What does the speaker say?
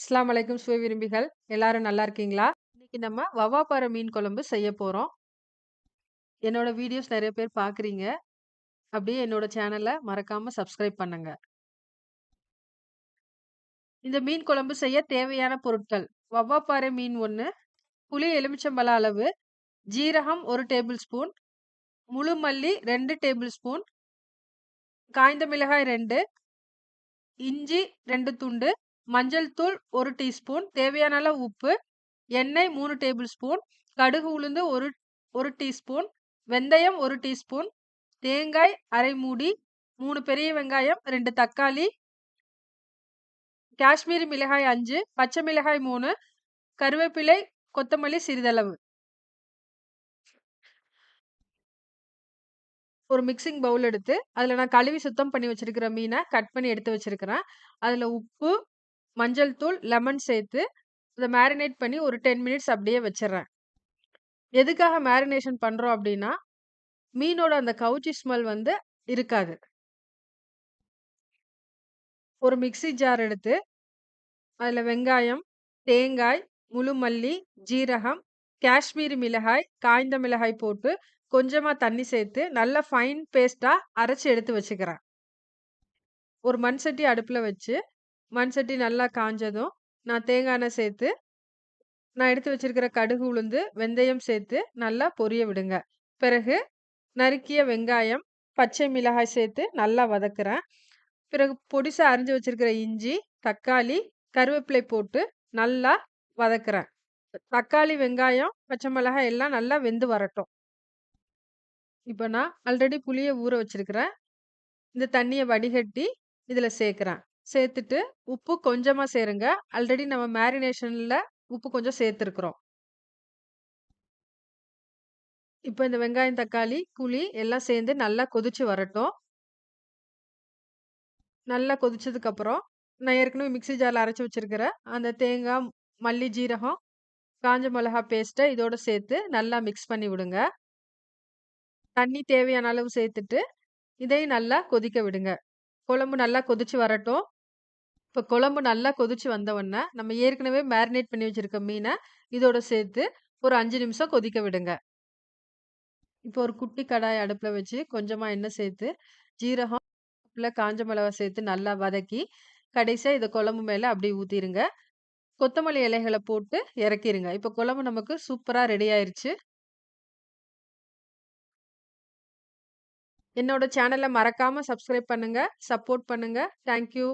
இஸ்லாம் அலைக்கும் சுவை விரும்பிகள். எல்லாரும் நல்லா இருக்கீங்களா? இன்னைக்கு நம்ம வவ்வா பாறை மீன் குழம்பு செய்ய போகிறோம் என்னோட வீடியோஸ் நிறைய பேர் பார்க்குறீங்க. அப்படியே என்னோட சேனலை மறக்காமல் சப்ஸ்கிரைப் பண்ணுங்க. இந்த மீன் குழம்பு செய்ய தேவையான பொருட்கள்: வவ்வா பாறை மீன் ஒன்று புளி எலுமிச்சம்பழ அளவு, ஜீரகம் ஒரு டேபிள் ஸ்பூன், முழு மல்லி ரெண்டு டேபிள் ஸ்பூன், காய்ந்த மிளகாய் ரெண்டு இஞ்சி ரெண்டு துண்டு, மஞ்சள் தூள் ஒரு டீஸ்பூன், தேவையான அளவு உப்பு, எண்ணெய் மூணு டேபிள் ஸ்பூன், கடுகு உளுந்து 1 1 டீஸ்பூன், வெந்தயம் ஒரு டீஸ்பூன், தேங்காய் அரை மூடி, மூணு பெரிய வெங்காயம், ரெண்டு தக்காளி, காஷ்மீரி மிளகாய் அஞ்சு பச்சை மிளகாய் மூணு கருவேப்பிலை, கொத்தமல்லி சிறிதளவு. ஒரு மிக்ஸிங் பவுல் எடுத்து, அதில் நான் கழுவி சுத்தம் பண்ணி வச்சுருக்கிற மீனை கட் பண்ணி எடுத்து வச்சிருக்கிறேன். அதில் உப்பு, மஞ்சள் தூள், லெமன் சேர்த்து, அதை மேரினேட் பண்ணி ஒரு 10 மினிட்ஸ் அப்படியே வச்சிடறேன் எதுக்காக மேரினேஷன் பண்ணுறோம் அப்படின்னா, மீனோட அந்த கவுச்சி ஸ்மெல் வந்து இருக்காது. ஒரு மிக்ஸி ஜார் எடுத்து, அதில் வெங்காயம், தேங்காய், முழு மல்லி, ஜீரகம், காஷ்மீரி மிளகாய், காய்ந்த மிளகாய் போட்டு, கொஞ்சமாக தண்ணி சேர்த்து, நல்லா ஃபைன் பேஸ்ட்டாக அரைச்சி எடுத்து வச்சுக்கிறேன். ஒரு மண் சட்டி அடுப்பில் வச்சு, மண் சட்டி நல்லா காஞ்சதும், நான் தேங்காய் எண்ணெய் சேர்த்து, நான் எடுத்து வச்சிருக்கிற கடுகு உளுந்து, வெந்தயம் சேர்த்து நல்லா பொரிய விடுங்க. பிறகு நறுக்கிய வெங்காயம், பச்சை மிளகாய் சேர்த்து நல்லா வதக்குறேன். பிறகு பொடிசா அரிஞ்சு வச்சிருக்கிற இஞ்சி, தக்காளி, கருவேப்பிலை போட்டு நல்லா வதக்குறேன். தக்காளி, வெங்காயம், பச்சை மிளகாய் எல்லாம் நல்லா வெந்து வரட்டும். இப்போ நான் ஆல்ரெடி புளியை ஊற வச்சிருக்கிறேன். இந்த தண்ணியை வடிகட்டி இதில் சேர்க்குறேன் சேர்த்துட்டு உப்பு கொஞ்சமாக சேருங்க. ஆல்ரெடி நம்ம மேரினேஷனில் உப்பு கொஞ்சம் சேர்த்துருக்குறோம் இப்போ இந்த வெங்காயம், தக்காளி, புளி எல்லாம் சேர்ந்து நல்லா கொதிச்சு வரட்டும். நல்லா கொதிச்சதுக்கப்புறம் நான் ஏற்கனவே மிக்ஸி ஜாரில் அரைச்சி வச்சிருக்கிற அந்த தேங்காய், மல்லி, ஜீரகம், காஞ்ச மிளகா பேஸ்ட்டை இதோடு சேர்த்து நல்லா மிக்ஸ் பண்ணி விடுங்க. தண்ணி தேவையான அளவு சேர்த்துட்டு, இதையும் நல்லா கொதிக்க விடுங்க. குழம்பு நல்லா கொதிச்சு வரட்டும். இப்போ குழம்பு நல்லா கொதிச்சு வந்தவுடனே நம்ம ஏற்கனவே மேரினேட் பண்ணி வச்சுருக்க மீனை இதோட சேர்த்து ஒரு அஞ்சு நிமிஷம் கொதிக்க விடுங்க. இப்போ ஒரு குட்டி கடாய் அடுப்பில் வச்சு, கொஞ்சமாக எண்ணெய் சேர்த்து, ஜீரகம், காஞ்ச மிளகா சேர்த்து நல்லா வதக்கி, கடைசியாக இதை குழம்பு மேலே அப்படியே ஊற்றிடுங்க கொத்தமல்லி இலைகளை போட்டு இறக்கிருங்க. இப்போ குழம்பு நமக்கு சூப்பராக ரெடி ஆயிடுச்சு என்னோட சேனலை மறக்காமல் சப்ஸ்கிரைப் பண்ணுங்கள் சப்போர்ட் பண்ணுங்கள் தேங்க் யூ.